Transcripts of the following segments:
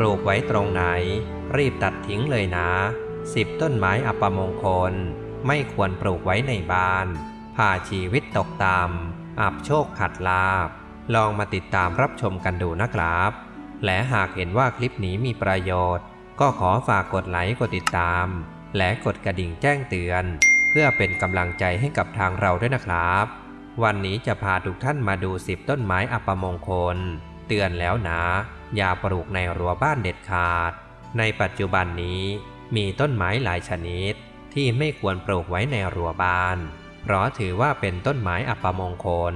ลูกไว้ตรงไหน รีบตัดทิ้งเลยนะสิบต้นไม้อัปมงคล ไม่ควรปลูกไว้ในบ้านพาชีวิตตกต่ำอับโชคขัดลาบ ลองมาติดตามรับชมกันดูนะครับ และหากเห็นว่าคลิปนี้มีประโยชน์ ก็ขอฝากกดไลค์กดติดตาม และกดกระดิ่งแจ้งเตือน เพื่อเป็นกำลังใจให้กับทางเราด้วยนะครับ วันนี้จะพาทุกท่านมาดูสิบต้นไม้อัปมงคล เตือนแล้วนะ อย่าปลูกในรั้วบ้านเด็ดขาด ในปัจจุบันนี้มีต้นไม้หลายชนิดที่ไม่ควรปลูกไว้ในรั้วบ้าน เพราะถือว่าเป็นต้นไม้อัปมงคล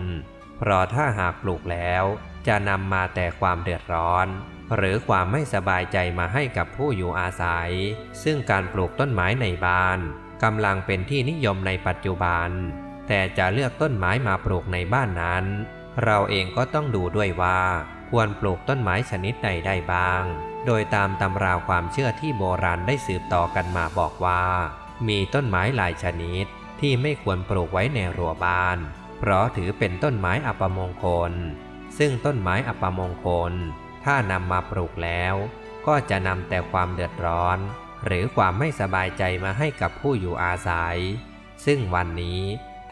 เพราะถ้าหากปลูกแล้วจะนำมาแต่ความเดือดร้อน หรือความไม่สบายใจมาให้กับผู้อยู่อาศัย ซึ่งการปลูกต้นไม้ในบ้านกำลังเป็นที่นิยมในปัจจุบัน แต่จะเลือกต้นไม้มาปลูกในบ้านนั้น เราเองก็ต้องดูด้วยว่า ควรปลูกต้นไม้ชนิดใดได้บ้าง โดยตามตำราความเชื่อที่โบราณได้สืบต่อกันมาบอกว่า มีต้นไม้หลายชนิดที่ไม่ควรปลูกไว้ในรั้วบ้าน เพราะถือเป็นต้นไม้อัปมงคล ซึ่งต้นไม้อัปมงคล ถ้านำมาปลูกแล้ว ก็จะนำแต่ความเดือดร้อน หรือความไม่สบายใจมาให้กับผู้อยู่อาศัย ซึ่งวันนี้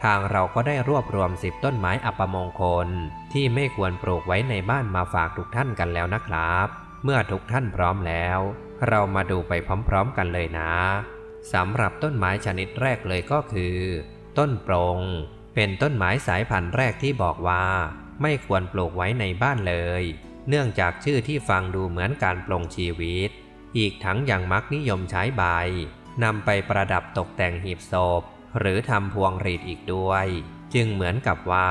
ทางเราก็ได้รวบรวมสิบต้นไม้อัปมงคล ที่ไม่ควรปลูกไว้ในบ้านมาฝากทุกท่านกันแล้วนะครับ เมื่อทุกท่านพร้อมแล้ว เรามาดูไปพร้อมๆกันเลยนะสำหรับต้นไม้ชนิดแรกเลยก็คือ ต้นโปรงเป็นต้นไม้สายพันธุ์แรกที่บอกว่า ไม่ควรปลูกไว้ในบ้านเลย เนื่องจากชื่อที่ฟังดูเหมือนการปลงชีวิต อีกทั้งยังมักนิยมใช้ใบนำไปประดับตกแต่งหีบศพ หรือทำพวงหรีดอีกด้วย จึงเหมือนกับว่า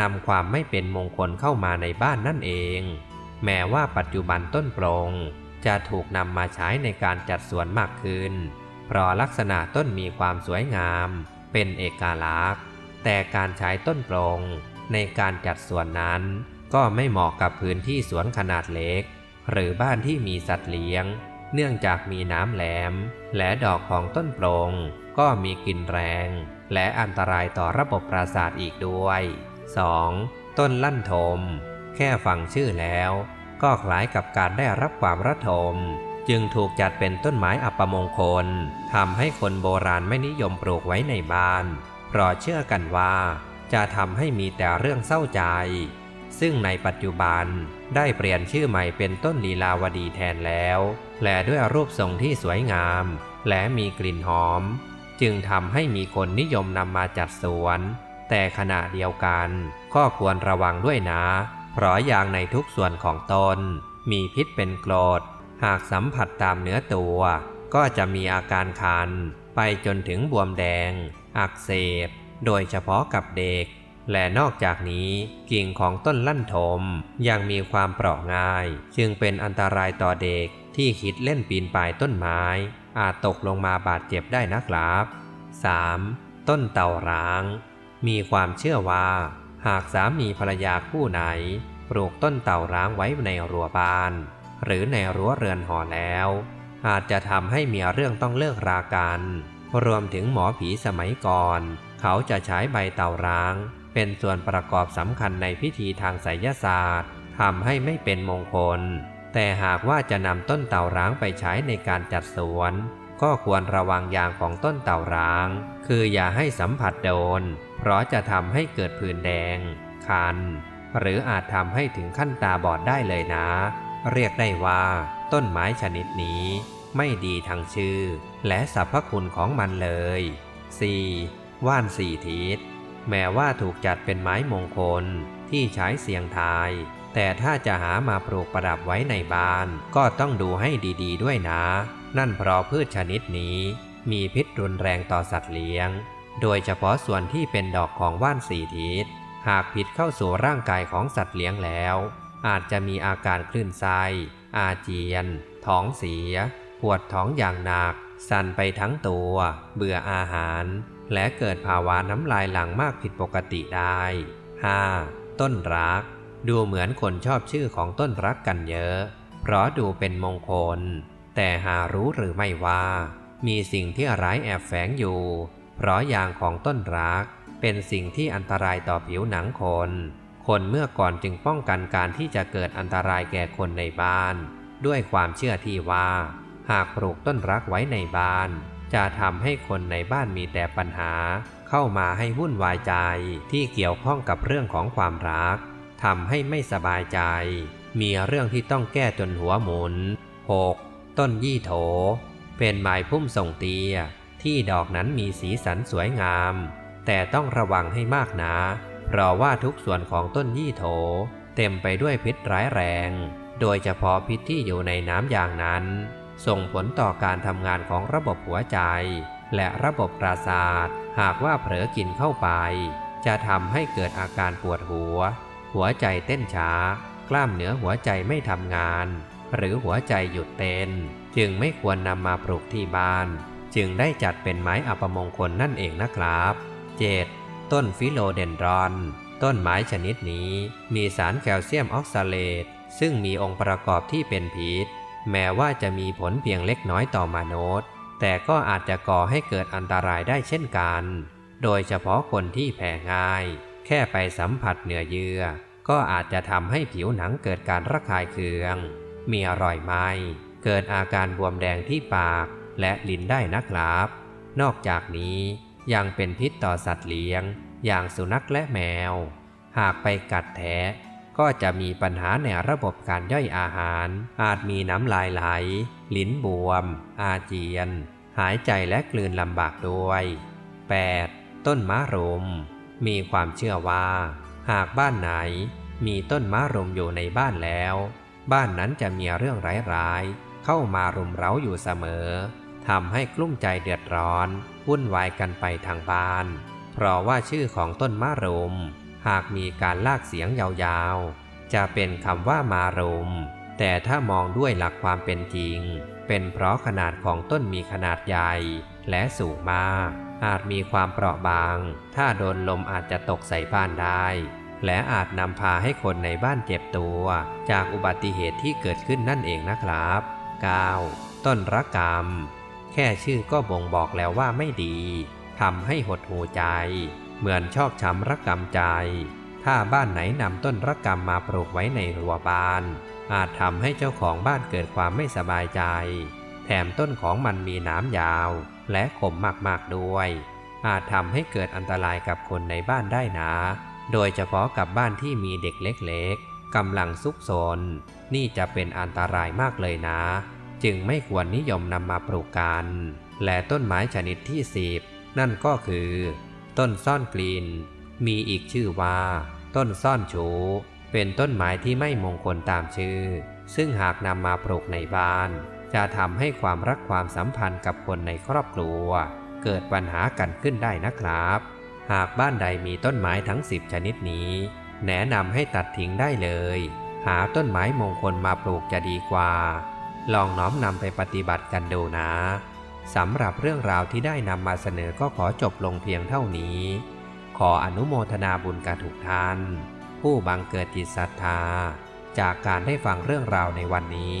นำความไม่เป็นมงคลเข้ามาในบ้านนั่นเอง แม้ว่าปัจจุบันต้นโปรงจะถูกนำมาใช้ในการจัดสวนมากขึ้น เพราะลักษณะต้นมีความสวยงาม เป็นเอกลักษณ์ แต่การใช้ต้นโปรงในการจัดสวนนั้น ก็ไม่เหมาะกับพื้นที่สวนขนาดเล็ก หรือบ้านที่มีสัตว์เลี้ยง เนื่องจากมีน้ำแหลม และดอกของต้นโปรง ก็มีกลิ่นแรง และอันตรายต่อระบบประสาทอีกด้วย 2. ต้นลั่นทม แค่ฟังชื่อแล้ว ก็คล้ายกับการได้รับความระทม จึงถูกจัดเป็นต้นไม้อัปมงคลทำให้คนโบราณไม่นิยมปลูกไว้ในบ้าน เพราะเชื่อกันว่า จะทำให้มีแต่เรื่องเศร้าใจ ซึ่งในปัจจุบันได้เปลี่ยนชื่อใหม่เป็นต้นลีลาวดีแทนแล้ว และด้วยรูปทรงที่สวยงาม และมีกลิ่นหอม จึงทำให้มีคนนิยมนำมาจัดสวน แต่ขณะเดียวกันก็ควรระวังด้วยนะ เพราะยางในทุกส่วนของต้นมีพิษเป็นกรด หากสัมผัสตามเนื้อตัว ก็จะมีอาการคัน ไปจนถึงบวมแดง อักเสบ โดยเฉพาะกับเด็ก และนอกจากนี้กิ่งของต้นลั่นทมยังมีความเปราะง่าย จึงเป็นอันตรายต่อเด็กที่คิดเล่นปีนป่ายต้นไม้ อาจตกลงมาบาดเจ็บได้นะครับ 3. ต้นเต่าร้าง มีความเชื่อว่า หากสามีภรรยาคู่ไหน ปลูกต้นเต่าร้างไว้ในรั้วบ้าน หรือในรั้วเรือนหอแล้ว อาจจะทำให้มีเรื่องต้องเลิกรากัน รวมถึงหมอผีสมัยก่อน เขาจะใช้ใบเต่าร้าง เป็นส่วนประกอบสำคัญในพิธีทางไสยศาสตร์ทำให้ไม่เป็นมงคล แต่หากว่าจะนำต้นเต่าร้างไปใช้ในการจัดสวน ก็ควรระวังยางของต้นเต่าร้าง คืออย่าให้สัมผัสโดน เพราะจะทำให้เกิดผื่นแดง คัน หรืออาจทำให้ถึงขั้นตาบอดได้เลยนะ เรียกได้ว่า ต้นไม้ชนิดนี้ ไม่ดีทางชื่อ และสรรพคุณของมันเลย 4. ว่านสี่ทิศ แม้ว่าถูกจัดเป็นไม้มงคลที่ใช้เสียงทาย แต่ถ้าจะหามาปลูกประดับไว้ในบ้าน ก็ต้องดูให้ดีๆด้วยนะ นั่นเพราะพืชชนิดนี้ มีพิษรุนแรงต่อสัตว์เลี้ยง โดยเฉพาะส่วนที่เป็นดอกของว่านสี่ทิศ หากผิดเข้าสู่ร่างกายของสัตว์เลี้ยงแล้ว อาจจะมีอาการคลื่นไส้อาเจียน ท้องเสีย ปวดท้องอย่างหนัก สั่นไปทั้งตัว เบื่ออาหาร และเกิดภาวะน้ำลายหลังมากผิดปกติได้ 5. ต้นรัก ดูเหมือนคนชอบชื่อของต้นรักกันเยอะ เพราะดูเป็นมงคล แต่หารู้หรือไม่ว่า มีสิ่งที่ร้ายแอบแฝงอยู่ เพราะยางของต้นรัก เป็นสิ่งที่อันตรายต่อผิวหนังคน คนเมื่อก่อนจึงป้องกันการที่จะเกิดอันตรายแก่คนในบ้าน ด้วยความเชื่อที่ว่า หากปลูกต้นรักไว้ในบ้าน จะทำให้คนในบ้านมีแต่ปัญหา เข้ามาให้วุ่นวายใจที่เกี่ยวข้องกับเรื่องของความรัก ทำให้ไม่สบายใจ มีเรื่องที่ต้องแก้จนหัวหมุน 6. ต้นยี่โถ เป็นไม้พุ่มส่งเตียที่ดอกนั้นมีสีสันสวยงาม แต่ต้องระวังให้มากนะเพราะว่าทุกส่วนของต้นยี่โถ เต็มไปด้วยพิษร้ายแรง โดยเฉพาะพิษที่อยู่ในน้ำอย่างนั้น ส่งผลต่อการทำงานของระบบหัวใจ และระบบประสาท หากว่าเผลอกินเข้าไป จะทำให้เกิดอาการปวดหัว หัวใจเต้นช้า กล้ามเนื้อหัวใจไม่ทำงาน หรือหัวใจหยุดเต้น จึงไม่ควรนำมาปลูกที่บ้าน จึงได้จัดเป็นไม้อัปมงคลนั่นเองนะครับ 7. ต้นฟิโลเดนดรอน ต้นไม้ชนิดนี้ มีสารแคลเซียมออกซาเลตซึ่งมีองค์ประกอบที่เป็นพิษ แม้ว่าจะมีผลเพียงเล็กน้อยต่อมนุษย์ แต่ก็อาจจะก่อให้เกิดอันตรายได้เช่นกัน โดยเฉพาะคนที่แพ้ง่าย แค่ไปสัมผัสเนื้อเยื่อ ก็อาจจะทำให้ผิวหนังเกิดการระคายเคือง มีอร่อยไหมเกิดอาการบวมแดงที่ปากและลิ้นได้นะครับ นอกจากนี้ยังเป็นพิษต่อสัตว์เลี้ยง อย่างสุนัขและแมว หากไปกัดแทะก็จะมีปัญหาในระบบการย่อยอาหาร อาจมีน้ำลายไหล ลิ้นบวม อาเจียน หายใจและกลืนลำบากด้วย 8. ต้นมะรุม มีความเชื่อว่า หากบ้านไหนมีต้นมะรุมอยู่ในบ้านแล้ว บ้านนั้นจะมีเรื่องร้ายๆเข้ามารุมเร้าอยู่เสมอทำให้กลุ้มใจเดือดร้อนวุ่นวายกันไปทางบ้าน เพราะว่าชื่อของต้นมะรุม หากมีการลากเสียงยาวๆ จะเป็นคำว่ามารุม แต่ถ้ามองด้วยหลักความเป็นจริง เป็นเพราะขนาดของต้นมีขนาดใหญ่ และสูงมาก อาจมีความเปราะบาง ถ้าโดนลมอาจจะตกใส่บ้านได้ และอาจนำพาให้คนในบ้านเจ็บตัว จากอุบัติเหตุที่เกิดขึ้นนั่นเองนะครับ 9. ต้นรักกรรม แค่ชื่อก็บ่งบอกแล้วว่าไม่ดีทำให้หดหูใจ เหมือนชอบช้ำรักกรรมใจ ถ้าบ้านไหนนำต้นรักกรรมมาปลูกไว้ในรั้วบ้าน อาจทำให้เจ้าของบ้านเกิดความไม่สบายใจ แถมต้นของมันมีหน้ำยาว และขมมากๆด้วย อาจทำให้เกิดอันตรายกับคนในบ้านได้นะ โดยเฉพาะกับบ้านที่มีเด็กเล็กๆกำลังซุกซนนี่จะเป็นอันตรายมากเลยนะ จึงไม่ควรนิยมนำมาปลูกกัน และต้นไม้ชนิดที่สิบนั่นก็คือ ต้นซ่อนกลิ่นมีอีกชื่อว่า ต้นซ่อนชู เป็นต้นไม้ที่ไม่มงคลตามชื่อ ซึ่งหากนำมาปลูกในบ้าน จะทำให้ความรักความสัมพันธ์กับคนในครอบครัว เกิดปัญหากันขึ้นได้นะครับ หากบ้านใดมีต้นไม้ทั้งสิบชนิดนี้ แนะนำให้ตัดทิ้งได้เลย หาต้นไม้มงคลมาปลูกจะดีกว่า ลองน้อมนำไปปฏิบัติกันดูนะสำหรับเรื่องราวที่ได้นำมาเสนอก็ขอจบลงเพียงเท่านี้ ขออนุโมทนาบุญกับทุกท่าน ผู้บังเกิดจิตศรัทธา จากการได้ฟังเรื่องราวในวันนี้